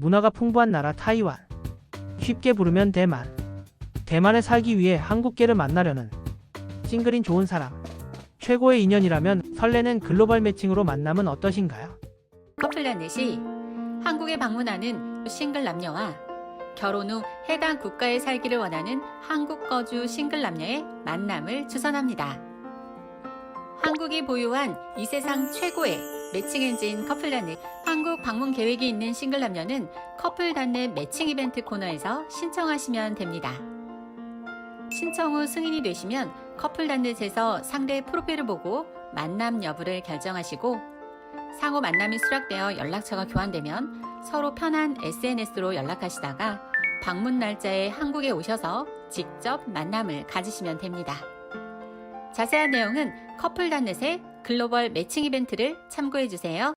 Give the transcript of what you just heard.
문화가 풍부한 나라 타이완. 쉽게 부르면 대만. 대만에 살기 위해 한국계를 만나려는 싱글인 좋은 사람. 최고의 인연이라면 설레는 글로벌 매칭으로 만남은 어떠신가요? 커플라넷이 한국에 방문하는 싱글 남녀와 결혼 후 해당 국가에 살기를 원하는 한국 거주 싱글 남녀의 만남을 주선합니다. 한국이 보유한 이 세상 최고의 매칭 엔진 커플단넷 한국 방문 계획이 있는 싱글 남녀는 커플단넷 매칭 이벤트 코너에서 신청하시면 됩니다. 신청 후 승인이 되시면 커플단넷에서 상대 프로필을 보고 만남 여부를 결정하시고 상호 만남이 수락되어 연락처가 교환되면 서로 편한 SNS로 연락하시다가 방문 날짜에 한국에 오셔서 직접 만남을 가지시면 됩니다. 자세한 내용은 커플단넷의 글로벌 매칭 이벤트를 참고해 주세요.